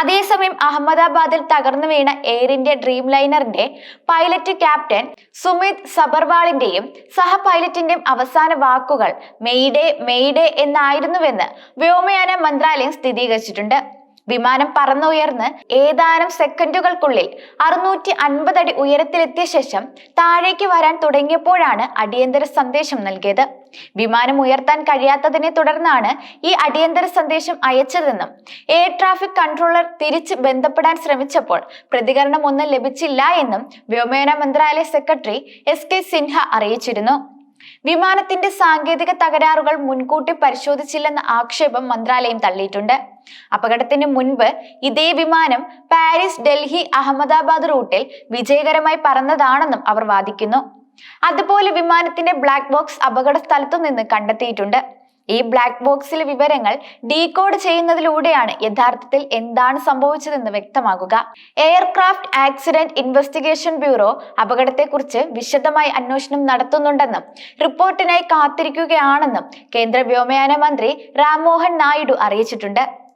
അതേസമയം അഹമ്മദാബാദിൽ തകർന്നു വീണ എയർ ഇന്ത്യ ഡ്രീം ലൈനറിന്റെ പൈലറ്റ് ക്യാപ്റ്റൻ സുമിത് സബർവാളിന്റെയും സഹ പൈലറ്റിന്റെയും അവസാന വാക്കുകൾ മെയ്ഡേ മെയ്ഡേ എന്നായിരുന്നുവെന്ന് വ്യോമയാന മന്ത്രാലയം സ്ഥിരീകരിച്ചിട്ടുണ്ട്. വിമാനം പറന്നുയർന്ന് ഏതാനും സെക്കൻഡുകൾക്കുള്ളിൽ അറുന്നൂറ്റി അൻപത് അടി ഉയരത്തിലെത്തിയ ശേഷം താഴേക്ക് വരാൻ തുടങ്ങിയപ്പോഴാണ് അടിയന്തര സന്ദേശം നൽകിയത്. വിമാനം ഉയർത്താൻ കഴിയാത്തതിനെ തുടർന്നാണ് ഈ അടിയന്തര സന്ദേശം അയച്ചതെന്നും എയർ ട്രാഫിക് കൺട്രോളർ തിരിച്ച് ബന്ധപ്പെടാൻ ശ്രമിച്ചപ്പോൾ പ്രതികരണം ഒന്നും ലഭിച്ചില്ല എന്നും വ്യോമയാന മന്ത്രാലയ സെക്രട്ടറി എസ് കെ സിൻഹ അറിയിച്ചിരുന്നു. വിമാനത്തിന്റെ സാങ്കേതിക തകരാറുകൾ മുൻകൂട്ടി പരിശോധിച്ചില്ലെന്ന ആക്ഷേപം മന്ത്രാലയം തള്ളിയിട്ടുണ്ട്. അപകടത്തിന് മുൻപ് ഇതേ വിമാനം പാരീസ് ഡൽഹി അഹമ്മദാബാദ് റൂട്ടിൽ വിജയകരമായി പറന്നതാണെന്നും അവർ വാദിക്കുന്നു. അതുപോലെ വിമാനത്തിന്റെ ബ്ലാക്ക് ബോക്സ് അപകട സ്ഥലത്തു നിന്ന് കണ്ടെത്തിയിട്ടുണ്ട്. ഈ ബ്ലാക്ക് ബോക്സിലെ വിവരങ്ങൾ ഡീകോഡ് ചെയ്യുന്നതിലൂടെയാണ് യഥാർത്ഥത്തിൽ എന്താണ് സംഭവിച്ചതെന്ന് വ്യക്തമാകുക. എയർക്രാഫ്റ്റ് ആക്സിഡന്റ് ഇൻവെസ്റ്റിഗേഷൻ ബ്യൂറോ അപകടത്തെക്കുറിച്ച് വിശദമായി അന്വേഷണം നടത്തുന്നുണ്ടെന്നും റിപ്പോർട്ടിനായി കാത്തിരിക്കുകയാണെന്നും കേന്ദ്ര വ്യോമയാന മന്ത്രി രാംമോഹൻ നായിഡു അറിയിച്ചിട്ടുണ്ട്.